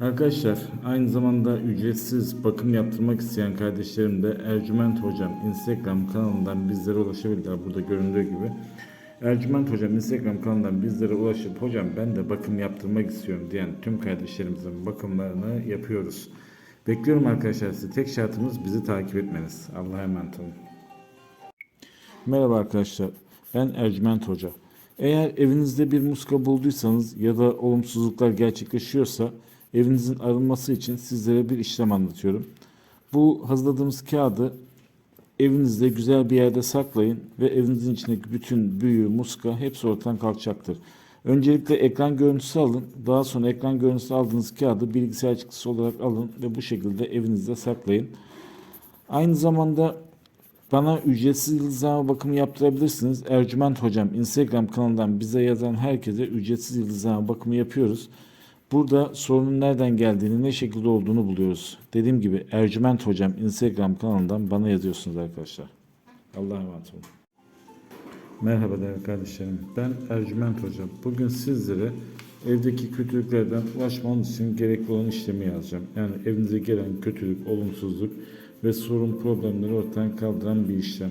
Arkadaşlar aynı zamanda ücretsiz bakım yaptırmak isteyen kardeşlerim de Ercüment Hocam Instagram kanalından bizlere ulaşabilirler. Burada göründüğü gibi. Ercüment Hocam Instagram kanalından bizlere ulaşıp hocam ben de bakım yaptırmak istiyorum diyen tüm kardeşlerimizin bakımlarını yapıyoruz. Bekliyorum arkadaşlar sizi. Tek şartımız bizi takip etmeniz. Allah'a emanet olun. Merhaba arkadaşlar. Ben Ercüment Hoca. Eğer evinizde bir muska bulduysanız ya da olumsuzluklar gerçekleşiyorsa evinizin arınması için sizlere bir işlem anlatıyorum. Bu hazırladığımız kağıdı evinizde güzel bir yerde saklayın ve evinizin içindeki bütün büyü, muska hepsi ortadan kalkacaktır. Öncelikle ekran görüntüsü alın. Daha sonra ekran görüntüsü aldığınız kağıdı bilgisayar çıktısı olarak alın ve bu şekilde evinizde saklayın. Aynı zamanda bana ücretsiz yıldızlama bakımı yaptırabilirsiniz. Ercüment Hocam Instagram kanalından bize yazan herkese ücretsiz yıldızlama bakımı yapıyoruz. Burada sorunun nereden geldiğini, ne şekilde olduğunu buluyoruz. Dediğim gibi Ercüment Hocam Instagram kanalından bana yazıyorsunuz arkadaşlar. Allah'a emanet olun. Merhaba değerli kardeşlerim. Ben Ercüment Hocam. Bugün sizlere evdeki kötülüklerden ulaşmanız için gerekli olan işlemi yazacağım. Yani evinize gelen kötülük, olumsuzluk ve sorun problemleri ortadan kaldıran bir işlem.